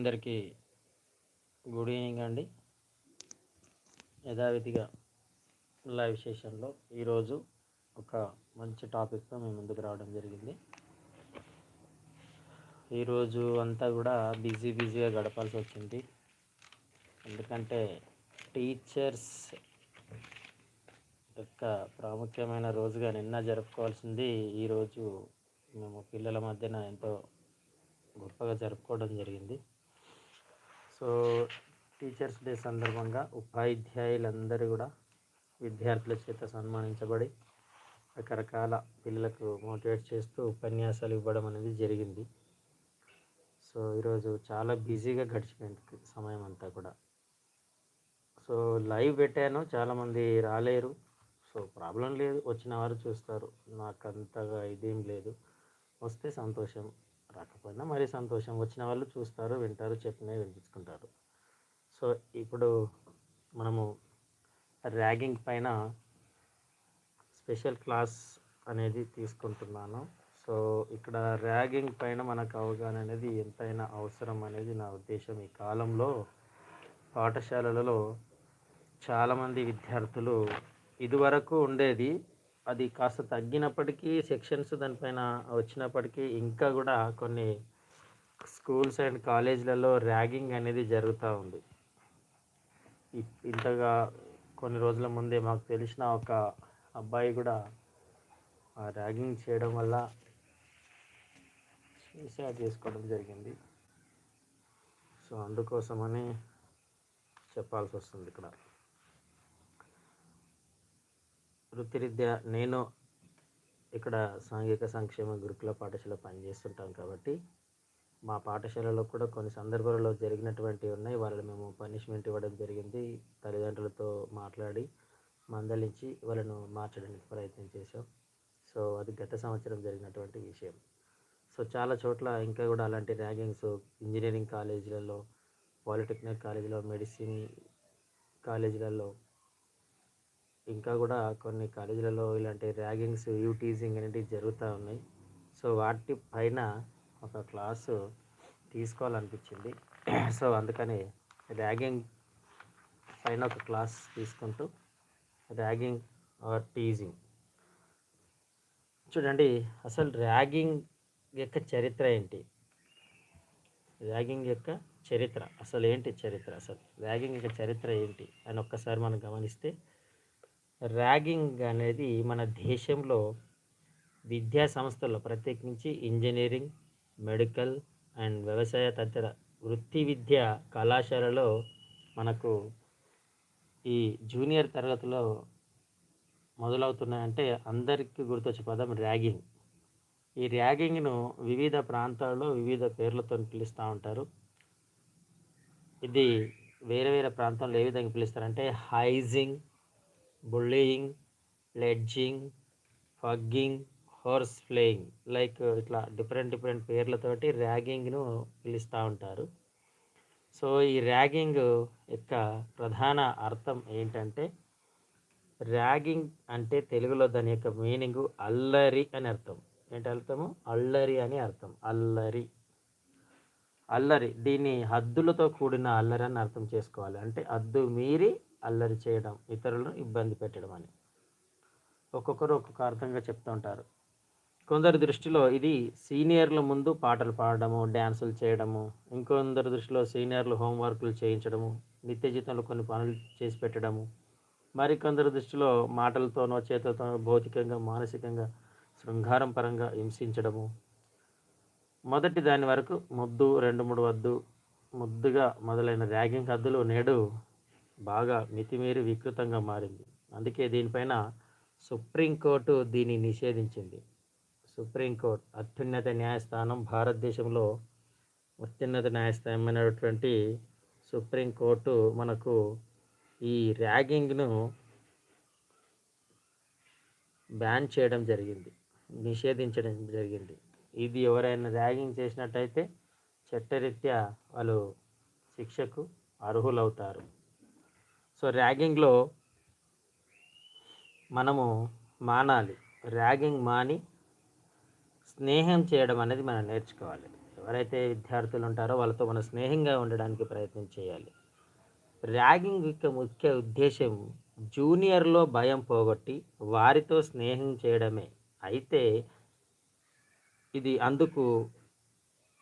అందరికీ good evening అండి. యథావిధిగా లైవ్ సెషన్లో ఈరోజు ఒక మంచి టాపిక్తో మేము ముందుకు రావడం జరిగింది. ఈరోజు అంతా కూడా బిజీ బిజీగా గడపాల్సి వచ్చింది. ఎందుకంటే టీచర్స్ యొక్క ప్రాముఖ్యమైన రోజుగా నిన్న జరుపుకోవాల్సింది ఈరోజు మేము పిల్లల మధ్యన ఎంతో గొప్పగా జరుపుకోవడం జరిగింది. సో టీచర్స్ డే సందర్భంగా ఉపాధ్యాయులందరూ కూడా విద్యార్థుల చేత సన్మానించబడి రకరకాల పిల్లలకు మోటివేట్ చేస్తూ ఉపన్యాసాలు ఇవ్వడం అనేది జరిగింది. సో ఈరోజు చాలా బిజీగా గడిచిపోయింది సమయం అంతా కూడా. సో లైవ్ పెట్టాను చాలామంది రాలేరు. సో ప్రాబ్లం లేదు వచ్చిన వారు చూస్తారు. నాకు అంతగా ఇదేం లేదు. వస్తే సంతోషం. రాకపోయినా మరీ సంతోషం. వచ్చిన వాళ్ళు చూస్తారు వింటారు చెప్పినవి వినిపించుకుంటారు. సో ఇప్పుడు మనము ర్యాగింగ్ పైన స్పెషల్ క్లాస్ అనేది తీసుకుంటున్నాను. సో ఇక్కడ ర్యాగింగ్ పైన మనకు అవగాహన అనేది ఎంతైనా అవసరం అనేది నా ఉద్దేశం. ఈ కాలంలో పాఠశాలలలో చాలామంది విద్యార్థులు ఇదివరకు ఉండేది అది కాస్త తగ్గినప్పటికీ సెక్షన్స్ దానిపైన వచ్చినప్పటికీ ఇంకా కూడా కొన్ని స్కూల్స్ అండ్ కాలేజీలలో ర్యాగింగ్ అనేది జరుగుతూ ఉంది. ఇ- ఇంతగా కొన్ని రోజుల ముందే మాకు తెలిసిన ఒక అబ్బాయి కూడా ఆ ర్యాగింగ్ చేయడం వల్ల సూసైడ్ చేసుకోవడం జరిగింది. సో అందుకోసమని చెప్పాల్సి వస్తుంది ఇక్కడ. వృత్తిరీత్యా నేను ఇక్కడ సాంఘిక సంక్షేమ గురుకుల పాఠశాల పనిచేస్తుంటాం కాబట్టి మా పాఠశాలలో కూడా కొన్ని సందర్భాలలో జరిగినటువంటివి ఉన్నాయి. వాళ్ళని మేము పనిష్మెంట్ ఇవ్వడం జరిగింది. తల్లిదండ్రులతో మాట్లాడి మందలించి వాళ్ళను మార్చడానికి ప్రయత్నం చేశాం. సో అది గత సంవత్సరం జరిగినటువంటి విషయం. సో చాలా చోట్ల ఇంకా కూడా అలాంటి ర్యాగింగ్స్ ఇంజనీరింగ్ కాలేజీలలో పాలిటెక్నిక్ కాలేజీలో మెడిసిన్ కాలేజీలలో ఇంకా కూడా కొన్ని కాలేజీలలో ఇలాంటి ర్యాగింగ్స్ యూటీజింగ్ అనేవి జరుగుతూ ఉన్నాయి. సో వాటి పైన ఒక క్లాసు తీసుకోవాలనిపించింది. సో అందుకని ర్యాగింగ్ పైన ఒక క్లాస్ తీసుకుంటూ ర్యాగింగ్ ఆర్ టీజింగ్. చూడండి అసలు ర్యాగింగ్ యొక్క చరిత్ర ఏంటి? ర్యాగింగ్ యొక్క చరిత్ర అసలు ఏంటి చరిత్ర? అసలు ర్యాగింగ్ యొక్క చరిత్ర ఏంటి? అని ఒక్కసారి మనం గమనిస్తే ర్యాగింగ్ అనేది మన దేశంలో విద్యా సంస్థల్లో ప్రత్యేకించి ఇంజనీరింగ్ మెడికల్ అండ్ వ్యవసాయ తదితర వృత్తి విద్య కళాశాలలో మనకు ఈ జూనియర్ తరగతిలో మొదలవుతున్నాయంటే అందరికీ గుర్తొచ్చే పదం ర్యాగింగ్. ఈ ర్యాగింగ్ను వివిధ ప్రాంతాల్లో వివిధ పేర్లతో పిలుస్తూ ఉంటారు. ఇది వేరే వేరే ప్రాంతాల్లో ఏ విధంగా పిలుస్తారంటే hazing bullying sledging fagging horse playing like ఇట్లా డిఫరెంట్ డిఫరెంట్ పేర్లతోటి ర్యాగింగ్ను పిలుస్తూ ఉంటారు. సో ఈ ర్యాగింగ్ యొక్క ప్రధాన అర్థం ఏంటంటే ర్యాగింగ్ అంటే తెలుగులో దాని యొక్క మీనింగ్ అల్లరి అని అర్థం. ఏంటి అర్థము? అల్లరి అని అర్థం. అల్లరి. అల్లరి. దీన్ని హద్దులతో కూడిన అల్లరి అని అర్థం చేసుకోవాలి. అంటే హద్దు మీరి అల్లరి చేయడం ఇతరులను ఇబ్బంది పెట్టడం అని. ఒక్కొక్కరు ఒక్కొక్క అర్థంగా చెప్తూ ఉంటారు. కొందరి దృష్టిలో ఇది సీనియర్ల ముందు పాటలు పాడడము డ్యాన్సులు చేయడము ఇంకొందరి దృష్టిలో సీనియర్లు హోంవర్క్లు చేయించడము నిత్య జీవితంలో కొన్ని పనులు చేసి పెట్టడము మరికొందరి దృష్టిలో మాటలతోనో చేతులతోనో భౌతికంగా మానసికంగా శృంగారం పరంగా హింసించడము. మొదటి దాని వరకు ముద్దు రెండు మూడు వద్దు ముద్దుగా మొదలైన ర్యాగింగ్ హద్దులు నేడు బాగా మితిమీరి వికృతంగా మారింది. అందుకే దీనిపైన సుప్రీంకోర్టు దీన్ని నిషేధించింది. సుప్రీంకోర్టు అత్యున్నత న్యాయస్థానం భారతదేశంలో అత్యున్నత న్యాయస్థానమైనటువంటి సుప్రీంకోర్టు మనకు ఈ ర్యాగింగ్ను బ్యాన్ చేయడం జరిగింది. నిషేధించడం జరిగింది. ఇది ఎవరైనా ర్యాగింగ్ చేసినట్టయితే చట్టరీత్యా వాళ్ళు శిక్షకు అర్హులవుతారు. సో ర్యాగింగ్లో మనము మానాలి. ర్యాగింగ్ మాని స్నేహం చేయడం అనేది మనం నేర్చుకోవాలి. ఎవరైతే విద్యార్థులు ఉంటారో వాళ్ళతో మనం స్నేహంగా ఉండడానికి ప్రయత్నం చేయాలి. ర్యాగింగ్ యొక్క ముఖ్య ఉద్దేశం జూనియర్లో భయం పోగొట్టి వారితో స్నేహం చేయడమే. అయితే ఇది అందుకు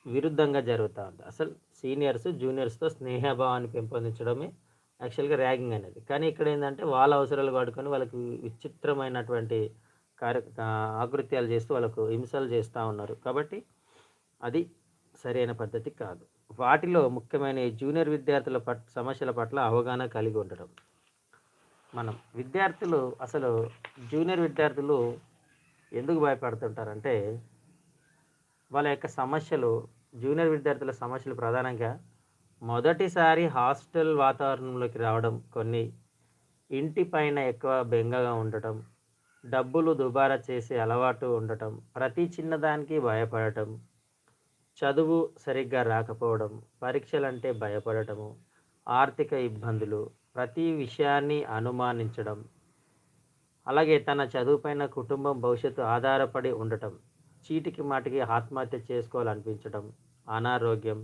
విరుద్ధంగా జరుగుతూ ఉంది. అసలు సీనియర్స్ జూనియర్స్తో స్నేహభావాన్ని పెంపొందించడమే యాక్చువల్గా ర్యాగింగ్ అనేది. కానీ ఇక్కడ ఏంటంటే వాళ్ళ అవసరాలు వాడుకొని వాళ్ళకి విచిత్రమైనటువంటి కార్య ఆకృత్యాలు చేస్తూ వాళ్ళకు హింసలు చేస్తూ ఉన్నారు. కాబట్టి అది సరైన పద్ధతి కాదు. వాటిలో ముఖ్యమైన జూనియర్ విద్యార్థుల పట్ సమస్యల పట్ల అవగాహన కలిగి ఉండడం. మనం విద్యార్థులు అసలు జూనియర్ విద్యార్థులు ఎందుకు భయపడుతుంటారంటే వాళ్ళ యొక్క సమస్యలు జూనియర్ విద్యార్థుల సమస్యలు ప్రధానంగా మొదటిసారి హాస్టల్ వాతావరణంలోకి రావడం కొన్ని ఇంటి పైన ఎక్కువ బెంగగా ఉండటం డబ్బులు దుబారా చేసే అలవాటు ఉండటం ప్రతి చిన్నదానికి భయపడటం చదువు సరిగ్గా రాకపోవడం పరీక్షలంటే భయపడటము ఆర్థిక ఇబ్బందులు ప్రతి విషయాన్ని అనుమానించడం అలాగే తన చదువుపైన కుటుంబం భవిష్యత్తు ఆధారపడి ఉండటం చీటికి మాటికి ఆత్మహత్య చేసుకోవాలనిపించడం అనారోగ్యం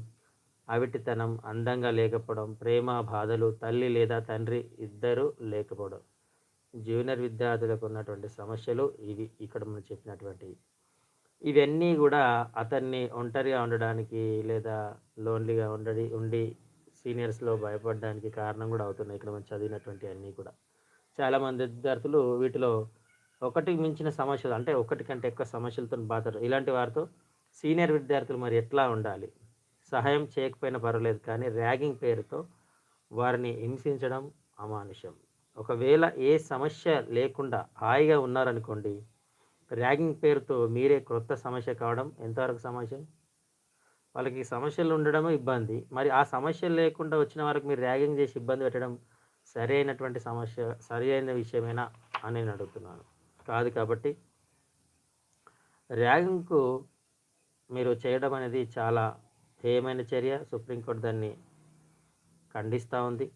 అవిటితనం అందంగా లేకపోవడం ప్రేమ బాధలు తల్లి లేదా తండ్రి ఇద్దరు లేకపోవడం. జూనియర్ విద్యార్థులకు ఉన్నటువంటి సమస్యలు ఇవి ఇక్కడ మనం చెప్పినటువంటి. ఇవన్నీ కూడా అతన్ని ఒంటరిగా ఉండడానికి లేదా లోన్లీగా ఉండడి ఉండి సీనియర్స్లో భయపడడానికి కారణం కూడా అవుతున్నాయి. ఇక్కడ మనం చదివినటువంటి అన్నీ కూడా. చాలామంది విద్యార్థులు వీటిలో ఒకటికి మించిన సమస్యలు అంటే ఒకటి కంటే ఎక్కువ సమస్యలతో బాధలు ఇలాంటి వారితో సీనియర్ విద్యార్థులు మరి ఎట్లా ఉండాలి? సహాయం చేయకపోయినా పర్వాలేదు కానీ ర్యాగింగ్ పేరుతో వారిని హింసించడం అమానుషం. ఒకవేళ ఏ సమస్య లేకుండా హాయిగా ఉన్నారనుకోండి ర్యాగింగ్ పేరుతో మీరే క్రొత్త సమస్య కావడం ఎంతవరకు సమస్య వాళ్ళకి సమస్యలు ఉండడం ఇబ్బంది. మరి ఆ సమస్యలు లేకుండా వచ్చిన వారికి మీరు ర్యాగింగ్ చేసి ఇబ్బంది పెట్టడం సరైనటువంటి సమస్య సరి అయిన విషయమేనా అని నేను అడుగుతున్నాను. కాదు కాబట్టి ర్యాగింగ్కు మీరు చేయడం అనేది చాలా హేయమైన చర్య సుప్రీంకోర్టు దాన్ని ఖండిస్తూ ఉంది.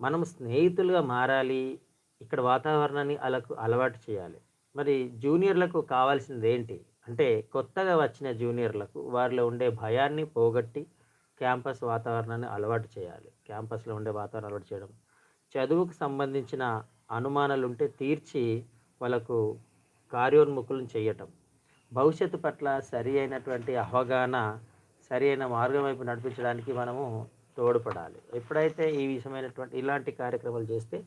మనం స్నేహితులుగా మారాలి ఇక్కడ వాతావరణాన్ని అలకు అలవాటు చేయాలి. మరి జూనియర్లకు కావాల్సింది ఏంటి? అంటే కొత్తగా వచ్చిన జూనియర్లకు వారిలో ఉండే భయాన్ని పోగొట్టి క్యాంపస్ వాతావరణాన్ని అలవాటు చేయాలి. క్యాంపస్లో ఉండే వాతావరణం అలవాటు చేయడం. చదువుకు సంబంధించిన అనుమానాలు ఉంటే తీర్చి వాళ్ళకు కార్యోన్ముఖులను చేయటం. భవిష్యత్తు పట్ల సరి అయినటువంటి అవగాహన సరి అయిన మార్గం వైపు నడిపించడానికి మనము తోడ్పడాలి. ఎప్పుడైతే ఈ విషయమైనటువంటి ఇలాంటి కార్యక్రమాలు చేస్తే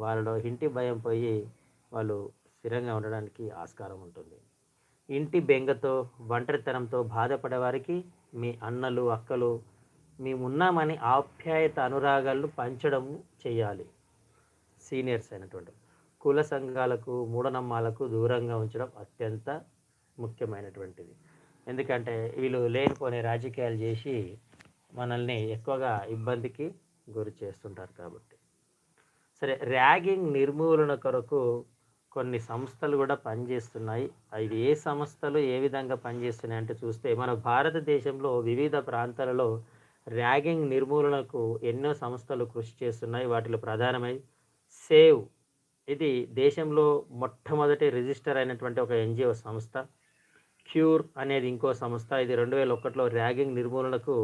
వాళ్ళలో ఇంటి భయం పోయి వాళ్ళు స్థిరంగా ఉండడానికి ఆస్కారం ఉంటుంది. ఇంటి బెంగతో ఒంటరితనంతో బాధపడే వారికి మీ అన్నలు అక్కలు మేమున్నామని ఆప్యాయత అనురాగాలను పంచడం చేయాలి. సీనియర్స్ అయినటువంటి కుల సంఘాలకు మూఢనమ్మాలకు దూరంగా ఉంచడం అత్యంత ముఖ్యమైనటువంటిది. ఎందుకంటే వీళ్ళు లేనిపోని రాజకీయాలు చేసి మనల్ని ఎక్కువగా ఇబ్బందికి గురి చేస్తుంటారు కాబట్టి. సరే ర్యాగింగ్ నిర్మూలన కొరకు కొన్ని సంస్థలు కూడా పనిచేస్తున్నాయి. అవి ఏ సంస్థలు ఏ విధంగా పనిచేస్తున్నాయి అంటే చూస్తే మన భారతదేశంలో వివిధ ప్రాంతాలలో ర్యాగింగ్ నిర్మూలనకు ఎన్నో సంస్థలు కృషి చేస్తున్నాయి. వాటిలో ప్రధానమై సేవ్. ఇది దేశంలో మొట్టమొదటి రిజిస్టర్ అయినటువంటి ఒక ఎన్జిఓ సంస్థ. క్యూర్ అనేది ఇంకో సంస్థ. ఇది రెండు వేల ఒకటిలో ర్యాగింగ్ నిర్మూలనకు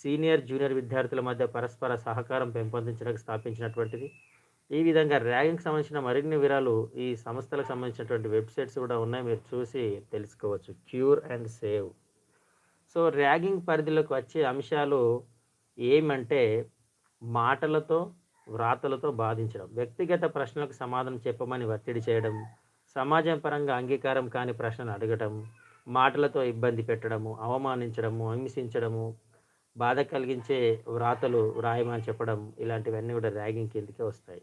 సీనియర్ జూనియర్ విద్యార్థుల మధ్య పరస్పర సహకారం పెంపొందించడానికి స్థాపించినటువంటిది. ఈ విధంగా ర్యాగింగ్ సంబంధించిన మరిన్ని వివరాలు ఈ సంస్థలకు సంబంధించినటువంటి వెబ్సైట్స్ కూడా ఉన్నాయి. మీరు చూసి తెలుసుకోవచ్చు. Cure and save so ragging పరిధిలోకి వచ్చే అంశాలు ఏమంటే మాటలతో వ్రాతలతో బాధించడం వ్యక్తిగత ప్రశ్నలకు సమాధానం చెప్పమని ఒత్తిడి చేయడం సమాజం పరంగా అంగీకారం కాని ప్రశ్నలు అడగటం మాటలతో ఇబ్బంది పెట్టడము అవమానించడము హింసించడము బాధ కలిగించే వ్రాతలు వ్రాయమని చెప్పడం ఇలాంటివన్నీ కూడా ర్యాగింగ్ కిందకే వస్తాయి.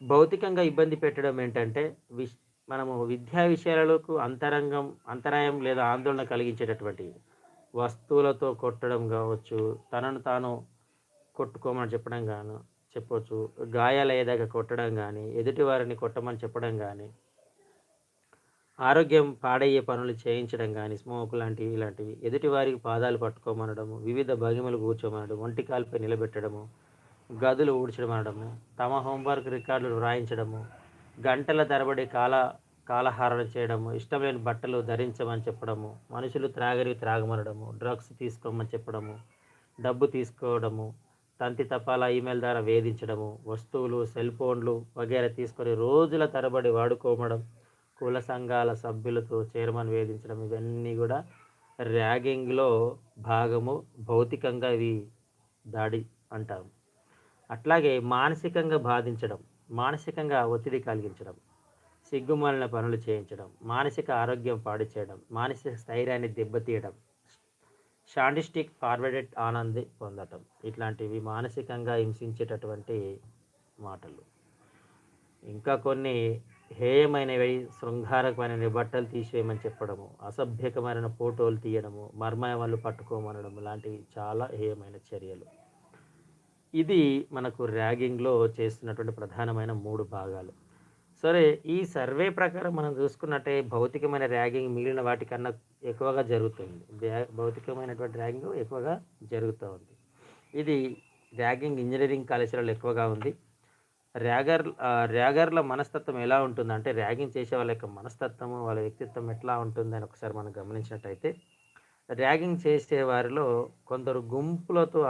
భౌతికంగా ఇబ్బంది పెట్టడం ఏంటంటే విష్ మనము విద్యా విషయాలకు అంతరంగం అంతరాయం లేదా ఆందోళన కలిగించేటటువంటి వస్తువులతో కొట్టడం కావచ్చు తనను తాను కొట్టుకోమని చెప్పడం గాను చెప్పవచ్చు గాయాలయ్యేదాకా కొట్టడం కానీ ఎదుటి వారిని కొట్టమని చెప్పడం కానీ ఆరోగ్యం పాడయ్యే పనులు చేయించడం కానీ స్మోక్ లాంటివి ఇలాంటివి ఎదుటి వారికి పాదాలు పట్టుకోమనడము వివిధ భగిమలు కూర్చోమనడం ఒంటి కాలుపై నిలబెట్టడము గదులు ఊడ్చడం అనడము తమ హోంవర్క్ రికార్డులు వ్రాయించడము గంటల తరబడి కాల కాలహారణ చేయడము ఇష్టం లేని బట్టలు ధరించమని చెప్పడము మనుషులు త్రాగరి త్రాగమనడము డ్రగ్స్ తీసుకోమని చెప్పడము డబ్బు తీసుకోవడము తంతి తపాలా ఈమెయిల్ ద్వారా వేధించడము వస్తువులు సెల్ ఫోన్లు వగేరా తీసుకొని రోజుల తరబడి వాడుకోవడం కుల సంఘాల సభ్యులతో చైర్మన్ వేధించడం ఇవన్నీ కూడా ర్యాగింగ్లో భాగము. భౌతికంగా ఇవి దాడి అంటాం. అట్లాగే మానసికంగా బాధించడం మానసికంగా ఒత్తిడి కలిగించడం సిగ్గుమాలిన పనులు చేయించడం మానసిక ఆరోగ్యం పాడు చేయడం మానసిక స్థైర్యాన్ని దెబ్బతీయడం షాండిస్టిక్ ఫార్వర్డెడ్ ఆనంది పొందటం ఇట్లాంటివి మానసికంగా హింసించేటటువంటి మాటలు. ఇంకా కొన్ని హేయమైనవి శృంగారకమైన బట్టలు తీసివేయమని చెప్పడము అసభ్యకమైన ఫోటోలు తీయడము మర్మయములు పట్టుకోమనడం లాంటివి చాలా హేయమైన చర్యలు. ఇది మనకు ర్యాగింగ్లో చేస్తున్నటువంటి ప్రధానమైన మూడు భాగాలు. సరే ఈ సర్వే ప్రకారం మనం చూసుకున్నట్టే భౌతికమైన ర్యాగింగ్ మిగిలిన వాటికన్నా ఎక్కువగా జరుగుతుంది. భౌతికమైనటువంటి ర్యాగింగ్ ఎక్కువగా జరుగుతూ ఉంది. ఇది ర్యాగింగ్ ఇంజనీరింగ్ కాలేజీలలో ఎక్కువగా ఉంది. ర్యాగర్ ర్యాగర్ల మనస్తత్వం ఎలా ఉంటుందంటే ర్యాగింగ్ చేసే వాళ్ళ యొక్క మనస్తత్వము వాళ్ళ వ్యక్తిత్వం ఎట్లా ఉంటుందని ఒకసారి మనం గమనించినట్టయితే ర్యాగింగ్ చేసే వారిలో కొందరు గుంపులతో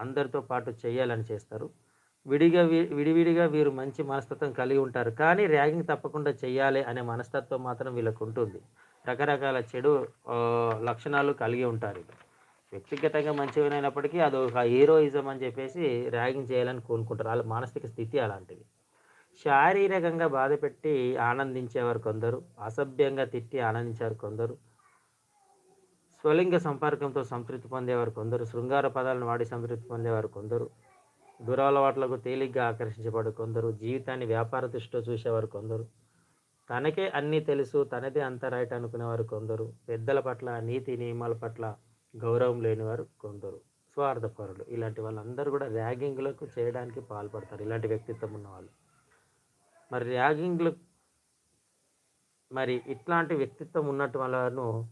అందరితో పాటు చేయాలని చేస్తారు. విడిగా విడివిడిగా వీరు మంచి మనస్తత్వం కలిగి ఉంటారు. కానీ ర్యాగింగ్ తప్పకుండా చేయాలి అనే మనస్తత్వం మాత్రం వీళ్ళకు ఉంటుంది. రకరకాల చెడు లక్షణాలు కలిగి ఉంటారు. వ్యక్తిగతంగా వ్యక్తిగతంగా మంచిగానైనప్పటికీ అది ఒక హీరోయిజం అని చెప్పేసి ర్యాగింగ్ చేయాలని కోరుకుంటారు. వాళ్ళ మానసిక స్థితి అలాంటిది. శారీరకంగా బాధపెట్టి ఆనందించేవారు కొందరు. అసభ్యంగా తిట్టి ఆనందించారు కొందరు. స్వలింగ సంపర్కంతో సంతృప్తి పొందేవారు కొందరు. శృంగార పదాలను వాడి సంతృప్తి పొందేవారు కొందరు. దురలవాట్లకు తేలిగ్గా ఆకర్షించబడు కొందరు. జీవితాన్ని వ్యాపార దృష్టితో చూసేవారు కొందరు. తనకే అన్నీ తెలుసు తనదే అంతరాయట అనుకునేవారు కొందరు. పెద్దల పట్ల నీతి నియమాల పట్ల గౌరవం లేనివారు కొందరు. స్వార్థపరులు. ఇలాంటి వాళ్ళందరూ కూడా ర్యాగింగ్లకు చేయడానికి పాల్పడతారు. ఇలాంటి వ్యక్తిత్వం ఉన్నవాళ్ళు. మరి ర్యాగింగ్లు మరి ఇట్లాంటి వ్యక్తిత్వం ఉన్నట్టు వాళ్ళను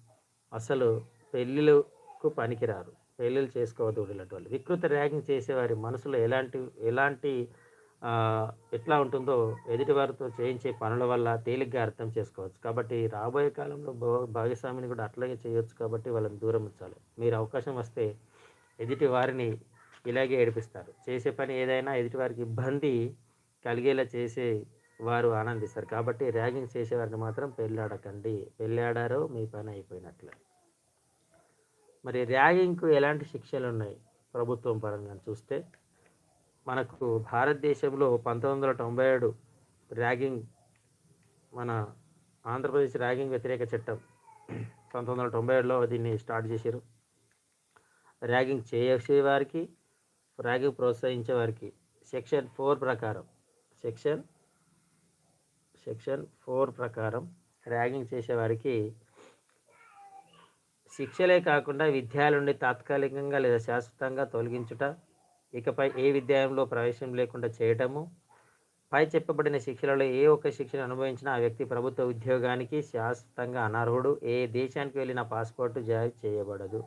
అసలు పెళ్ళిళ్ళకు పనికిరారు. పెళ్ళిళ్ళు చేసుకోవద్దు ఇలాంటి వాళ్ళు. వికృత ర్యాగింగ్ చేసేవారి మనసులో ఎలాంటి ఎలాంటి ఎట్లా ఉంటుందో ఎదుటివారితో చేయించే పనుల వల్ల తేలిగ్గా అర్థం చేసుకోవచ్చు. కాబట్టి రాబోయే కాలంలో భాగస్వామిని కూడా అట్లాగే చేయొచ్చు కాబట్టి వాళ్ళని దూరం ఉంచాలి. మీరు అవకాశం వస్తే ఎదుటి వారిని ఇలాగే ఏడిపిస్తారు. చేసే పని ఏదైనా ఎదుటి వారికి ఇబ్బంది కలిగేలా చేసే వారు ఆనందిస్తారు. కాబట్టి ర్యాగింగ్ చేసేవారిని మాత్రం పెళ్ళాడకండి పెళ్ళాడారో మీ పని అయిపోయినట్లే. మరి ర్యాగింగ్కు ఎలాంటి శిక్షలు ఉన్నాయి ప్రభుత్వం పరంగా చూస్తే మనకు భారతదేశంలో పంతొమ్మిది వందల తొంభై ఏడు ర్యాగింగ్ మన ఆంధ్రప్రదేశ్ ర్యాగింగ్ వ్యతిరేక చట్టం పంతొమ్మిది వందల తొంభై ఏడులో దీన్ని స్టార్ట్ చేశారు. ర్యాగింగ్ చేసే వారికి ర్యాగింగ్ ప్రోత్సహించే వారికి సెక్షన్ ఫోర్ ప్రకారం సెక్షన్ సెక్షన్ ఫోర్ ప్రకారం ర్యాగింగ్ చేసేవారికి శిక్షలే కాకుండా విద్యాల నుండి తాత్కాలికంగా లేదా శాశ్వతంగా తొలగించుట ఇకపై ఏ విద్యాయంలో ప్రవేశం లేకుండా చేయటము పై చెప్పబడిన శిక్షలలో ఏ ఒక్క శిక్షను అనుభవించినా ఆ వ్యక్తి ప్రభుత్వ ఉద్యోగానికి శాశ్వతంగా అనర్హుడు ఏ దేశానికి వెళ్ళిన పాస్పోర్టు జారీ చేయబడదు.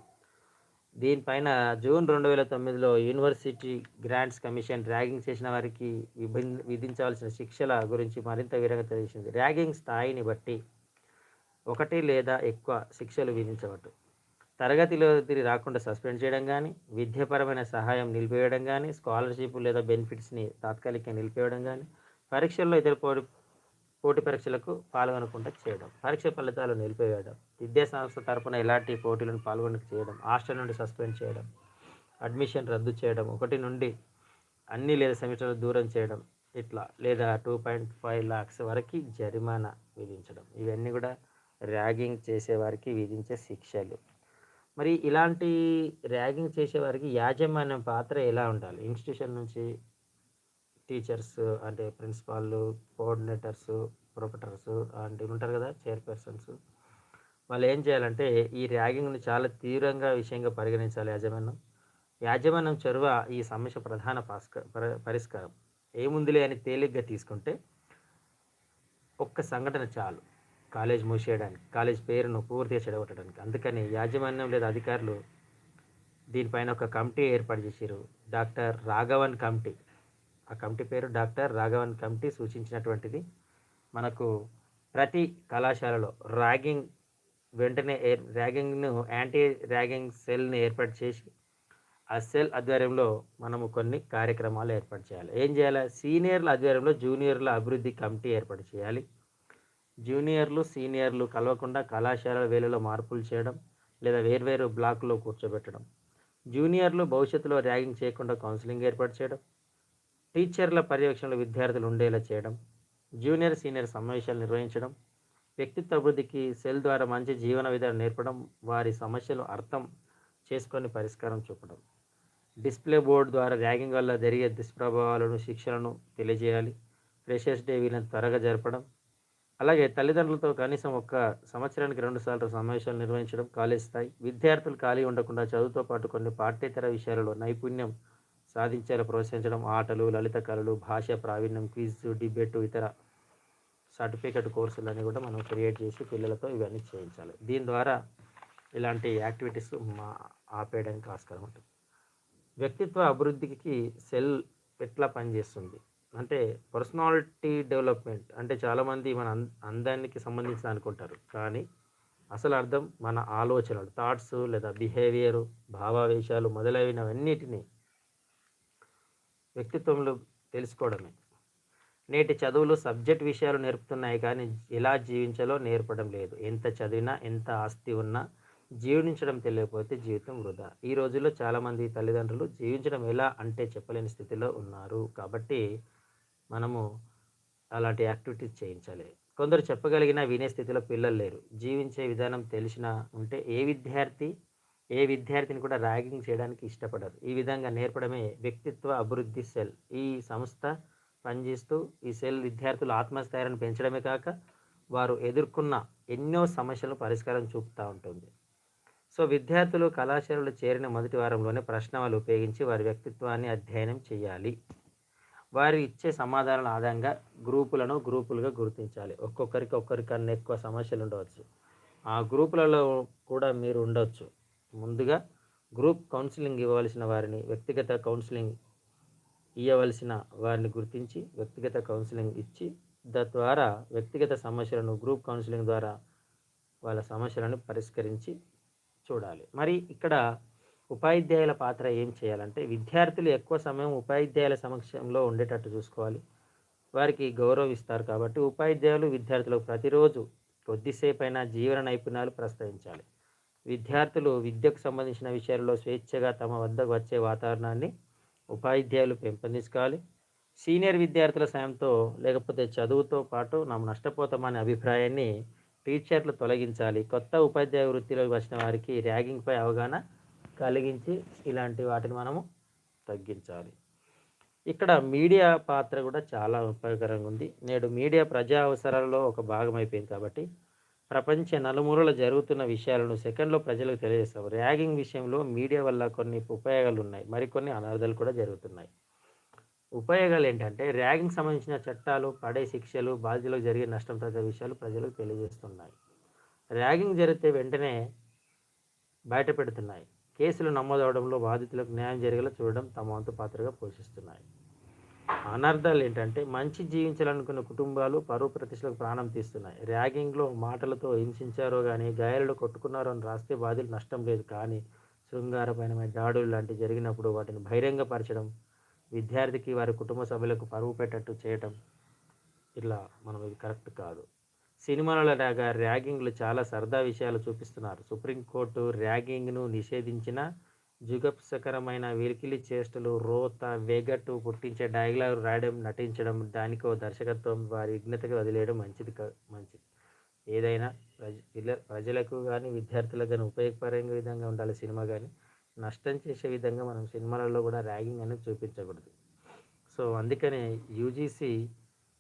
దీనిపైన జూన్ రెండు వేల తొమ్మిదిలో యూనివర్సిటీ గ్రాంట్స్ కమిషన్ ర్యాగింగ్ చేసిన వారికి విభిన్- విధించవలసిన శిక్షల గురించి మరింత వివరంగా తెలిసింది. ర్యాగింగ్ స్థాయిని బట్టి ఒకటి లేదా ఎక్కువ శిక్షలు విధించవచ్చు తరగతిలో తిరిగి రాకుండా సస్పెండ్ చేయడం కానీ విద్యాపరమైన సహాయం నిలిపివేయడం కానీ స్కాలర్షిప్ లేదా బెనిఫిట్స్ని తాత్కాలికంగా నిలిపివేయడం కానీ పరీక్షల్లో ఇతర పోటీ పోటీ పరీక్షలకు పాల్గొనకుండా చేయడం పరీక్ష ఫలితాలు నిలిపివేయడం విద్యా సంస్థ తరపున ఎలాంటి పోటీలను పాల్గొన చేయడం హాస్టల్ నుండి సస్పెండ్ చేయడం అడ్మిషన్ రద్దు చేయడం ఒకటి నుండి అన్ని లేదా సెమిస్టర్లు దూరం చేయడం ఇట్లా లేదా టూ పాయింట్ ఫైవ్ లాక్స్ వరకు జరిమానా విధించడం. ఇవన్నీ కూడా ర్యాగింగ్ చేసేవారికి విధించే శిక్షలు. మరి ఇలాంటి ర్యాగింగ్ చేసేవారికి యాజమాన్యం పాత్ర ఎలా ఉండాలి? ఇన్స్టిట్యూషన్ నుంచి టీచర్స్ అంటే ప్రిన్సిపాల్ కోఆర్డినేటర్స్ ప్రొఫెటర్స్ అంటే ఉంటారు కదా చైర్పర్సన్స్ వాళ్ళు ఏం చేయాలంటే ఈ ర్యాగింగ్ని చాలా తీవ్రంగా విషయంగా పరిగణించాలి యాజమాన్యం. యాజమాన్యం చొరవ ఈ సమస్య ప్రధాన పాస్క పరి- పరిష్కారం. ఏముందిలే అని తేలిగ్గా తీసుకుంటే ఒక్క సంఘటన చాలు. కాలేజ్ మూసేయడానికి కాలేజ్ పేరును పూర్తిగా చెడగొట్టడానికి. అందుకని యాజమాన్యం లేదా అధికారులు దీనిపైన ఒక కమిటీ ఏర్పాటు చేశారు డాక్టర్ రాఘవన్ కమిటీ. ఆ కమిటీ పేరు డాక్టర్ రాఘవన్ కమిటీ సూచించినటువంటిది. మనకు ప్రతి కళాశాలలో ర్యాగింగ్ వెంటనే ర్యాగింగ్ను యాంటీ ర్యాగింగ్ సెల్ని ఏర్పాటు చేసి ఆ సెల్ ఆధ్వర్యంలో మనము కొన్ని కార్యక్రమాలు ఏర్పాటు చేయాలి. ఏం చేయాలి? సీనియర్ల ఆధ్వర్యంలో జూనియర్ల అభివృద్ధి కమిటీ ఏర్పాటు చేయాలి. జూనియర్లు సీనియర్లు కలవకుండా కళాశాలల వేళలో మార్పులు చేయడం లేదా వేర్వేరు బ్లాకులో కూర్చోబెట్టడం. జూనియర్లు భవిష్యత్తులో ర్యాగింగ్ చేయకుండా కౌన్సిలింగ్ ఏర్పాటు చేయడం. టీచర్ల పర్యవేక్షణలో విద్యార్థులు ఉండేలా చేయడం. జూనియర్ సీనియర్ సమావేశాలు నిర్వహించడం. వ్యక్తిత్వ అభివృద్ధికి సెల్ ద్వారా మంచి జీవన విధానం నేర్పడం వారి సమస్యలు అర్థం చేసుకొని పరిష్కారం చూపడం. డిస్ప్లే బోర్డు ద్వారా ర్యాగింగ్ వల్ల జరిగే దుష్ప్రభావాలను శిక్షలను తెలియజేయాలి. ఫ్రెషర్స్ డే వీళ్ళని త్వరగా జరపడం. అలాగే తల్లిదండ్రులతో కనీసం ఒక్క సంవత్సరానికి రెండు సార్లు సమావేశాలు నిర్వహించడం కాలేజ్ స్థాయి. విద్యార్థులు ఖాళీ ఉండకుండా చదువుతో పాటు కొన్ని పాఠ్యేతర విషయాలలో నైపుణ్యం సాధించేలా ప్రోత్సహించడం ఆటలు లలిత కళలు భాష ప్రావీణ్యం క్విజ్ డిబేట్ ఇతర సర్టిఫికెట్ కోర్సులు కూడా మనం క్రియేట్ చేసి పిల్లలతో ఇవన్నీ చేయించాలి. దీని ద్వారా ఇలాంటి యాక్టివిటీస్ మా ఆపేయడానికి ఆస్కారం ఉంటుంది. వ్యక్తిత్వ అభివృద్ధికి సెల్ ఎట్లా పనిచేస్తుంది? అంటే పర్సనాలిటీ డెవలప్మెంట్ అంటే చాలామంది మన అందానికి సంబంధించి అనుకుంటారు. కానీ అసలు అర్థం మన ఆలోచనలు థాట్స్ లేదా బిహేవియరు భావావేశాలు మొదలైనవన్నిటినీ వ్యక్తిత్వంలో తెలుసుకోవడమే. నేటి చదువులు సబ్జెక్ట్ విషయాలు నేర్పుతున్నాయి కానీ ఎలా జీవించాలో నేర్పడం లేదు. ఎంత చదివినా ఎంత ఆస్తి ఉన్నా జీవించడం తెలియకపోతే జీవితం వృధా. ఈ రోజుల్లో చాలామంది తల్లిదండ్రులు జీవించడం ఎలా అంటే చెప్పలేని స్థితిలో ఉన్నారు. కాబట్టి మనము అలాంటి యాక్టివిటీస్ చేయించాలి కొందరు చెప్పగలిగిన వినే స్థితిలో పిల్లలు లేరు. జీవించే విధానం తెలిసిన ఉంటే ఏ విద్యార్థి ఏ విద్యార్థిని కూడా ర్యాగింగ్ చేయడానికి ఇష్టపడరు. ఈ విధంగా నేర్పడమే వ్యక్తిత్వ అభివృద్ధి సెల్. ఈ సంస్థ పనిచేస్తూ ఈ సెల్ విద్యార్థుల ఆత్మస్థైర్యాన్ని పెంచడమే కాక వారు ఎదుర్కొన్న ఎన్నో సమస్యలు పరిష్కారం చూపుతూ ఉంటుంది. సో విద్యార్థులు కళాశాలలో చేరిన మొదటి వారంలోనే ప్రశ్నలు ఉపయోగించి వారి వ్యక్తిత్వాన్ని అధ్యయనం చేయాలి. వారు ఇచ్చే సమాధానాల ఆధారంగా గ్రూపులను గ్రూపులుగా గుర్తించాలి. ఒక్కొక్కరికి ఒక్కరికన్నా ఎక్కువ సమస్యలు ఉండవచ్చు. ఆ గ్రూపులలో కూడా మీరు ఉండవచ్చు ముందుగా గ్రూప్ కౌన్సిలింగ్ ఇవ్వవలసిన వారిని వ్యక్తిగత కౌన్సిలింగ్ ఇవ్వవలసిన వారిని గుర్తించి వ్యక్తిగత కౌన్సిలింగ్ ఇచ్చి తద్వారా వ్యక్తిగత సమస్యలను గ్రూప్ కౌన్సిలింగ్ ద్వారా వాళ్ళ సమస్యలను పరిష్కరించి చూడాలి. మరి ఇక్కడ ఉపాధ్యాయుల పాత్ర ఏం చేయాలంటే విద్యార్థులు ఎక్కువ సమయం ఉపాధ్యాయుల సమక్షంలో ఉండేటట్టు చూసుకోవాలి. వారికి గౌరవిస్తారు కాబట్టి ఉపాధ్యాయులు విద్యార్థులకు ప్రతిరోజు కొద్దిసేపైనా జీవన నైపుణ్యాలు ప్రస్తావించాలి. విద్యార్థులు విద్యకు సంబంధించిన విషయాల్లో స్వేచ్ఛగా తమ వద్దకు వచ్చే వాతావరణాన్ని ఉపాధ్యాయులు పెంపొందించుకోవాలి. సీనియర్ విద్యార్థుల సాయంతో లేకపోతే చదువుతో పాటు మనం నష్టపోతామనే అభిప్రాయాన్ని టీచర్లు తొలగించాలి. కొత్త ఉపాధ్యాయ వృత్తిలోకి వచ్చిన వారికి ర్యాగింగ్పై అవగాహన కలిగించి ఇలాంటి వాటిని మనము తగ్గించాలి. ఇక్కడ మీడియా పాత్ర కూడా చాలా ఉపయోగకరంగా ఉంది. నేడు మీడియా ప్రజా అవసరాలలో ఒక భాగం అయిపోయింది కాబట్టి ప్రపంచ నలుమూలల జరుగుతున్న విషయాలను సెకండ్లో ప్రజలకు తెలియజేస్తాం ర్యాగింగ్ విషయంలో మీడియా వల్ల కొన్ని ఉపయోగాలు ఉన్నాయి. మరికొన్ని అనర్థాలు కూడా జరుగుతున్నాయి. ఉపయోగాలు ఏంటంటే ర్యాగింగ్ సంబంధించిన చట్టాలు పడే శిక్షలు బాధ్యులకు జరిగే నష్టం తగ్గ విషయాలు ప్రజలకు తెలియజేస్తున్నాయి. ర్యాగింగ్ జరిగితే వెంటనే బయట పెడుతున్నాయి కేసులు నమోదవడంలో బాధితులకు న్యాయం జరిగేలా చూడడం తమ వంతు పాత్రగా పోషిస్తున్నాయి. అనర్థాలు ఏంటంటే మంచి జీవించాలనుకున్న కుటుంబాలు పరువు ప్రతిష్టలకు ప్రాణం తీస్తున్నాయి. ర్యాగింగ్లో మాటలతో హింసించారో కానీ గాయాలు కొట్టుకున్నారో అని రాస్తే బాధ్యులు నష్టం లేదు. కానీ శృంగారపైన దాడులు లాంటివి జరిగినప్పుడు వాటిని బహిరంగపరచడం విద్యార్థికి వారి కుటుంబ సభ్యులకు పరువు పెట్టట్టు చేయటం ఇట్లా మనం ఇది కరెక్ట్ కాదు. సినిమాల లాగా ర్యాగింగ్లు చాలా సరదా విషయాలు చూపిస్తున్నారు. సుప్రీంకోర్టు ర్యాగింగ్ను నిషేధించిన జుగప్సకరమైన వెలికిలి చేష్టలు రోత వేగట్టు పుట్టించే డైలాగ్ రాయడం నటించడం దానికో దర్శకత్వం వారి విఘ్నతగా వదిలేయడం మంచిది మంచిది. ఏదైనా ప్రజ ప్రజలకు కానీ విద్యార్థులకు కానీ ఉపయోగపడే విధంగా ఉండాలి సినిమా కానీ నష్టం చేసే విధంగా మనం సినిమాలలో కూడా ర్యాగింగ్ అనేది చూపించకూడదు. సో అందుకనే యూజీసీ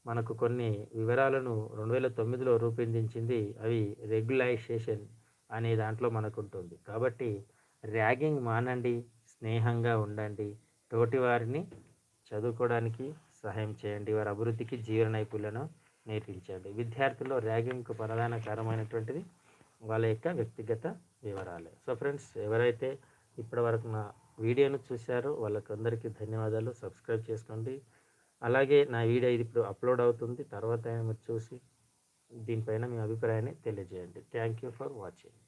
మనకు కొన్ని వివరాలను రెండు వేల తొమ్మిదిలో రూపొందించింది అవి రెగ్యులైజేషన్ అనే దాంట్లో మనకు ఉంటుంది కాబట్టి ర్యాగింగ్ మానండి స్నేహంగా ఉండండి తోటి వారిని చదువుకోవడానికి సహాయం చేయండి వారి అభివృద్ధికి జీవన నైపుణ్యాలను నేర్పించండి. విద్యార్థుల్లో ర్యాగింగ్కు ప్రధాన కారణమైనటువంటిది వాళ్ళ యొక్క వ్యక్తిగత వివరాలే. సో ఫ్రెండ్స్ ఎవరైతే ఇప్పటి వరకు నా వీడియోను చూశారో వాళ్ళకందరికీ ధన్యవాదాలు. సబ్స్క్రైబ్ చేసుకోండి. అలాగే నా వీడియో ఇది ఇప్పుడు అప్లోడ్ అవుతుంది. తర్వాత మీరు చూసి దీనిపైన మీ అభిప్రాయాన్ని తెలియజేయండి. Thank you for watching